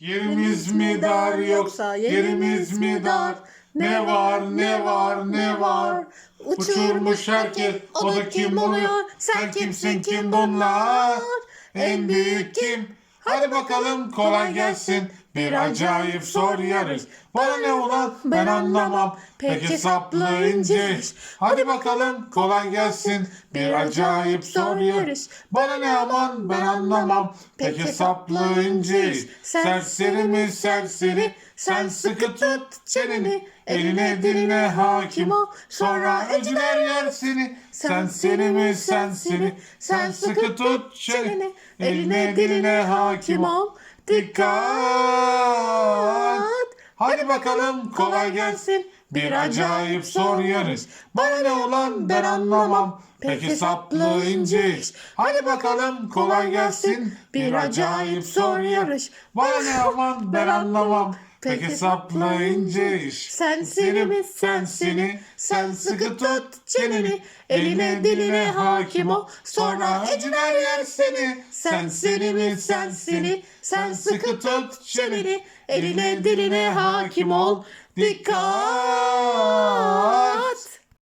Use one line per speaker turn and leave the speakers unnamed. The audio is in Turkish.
Yerimiz mi dar yoksa yerimiz mi dar? Ne var ne var ne var? Uçurmuş herkes o da kim oluyor? Sen kimsin kim bunlar? En büyük kim? Hadi bakalım kolay gelsin. Bir acayip zor yarış. Bana ne ulan ben anlamam. Peki saplı ince iş. Hadi bakalım kolay gelsin. Bir acayip zor yarış. Bana ne aman ben anlamam. Peki saplı ince iş. Serseri mi serseri? Sen sıkı tut çeneni. Eline diline hakim ol. Sonra eciler yer seni. Sen seni mi sen seni? Sen sıkı tut çeneni. Eline diline hakim ol. Dikkat! Hadi bakalım kolay gelsin. Bir acayip zor yarış. Bana ne ulan ben anlamam. Peki saplı ince iş. Hadi bakalım kolay gelsin. Bir acayip zor yarış. Bana ne aman ben anlamam. Peki saplı ince iş.
Sen seni mi sen seni? Sen sıkı tut çeneni. Eline diline hakim ol. Sonra eciler yer seni. Sen seni mi sen seni? Sen sıkı tut çeneni. Eline diline hakim ol. Dikkat!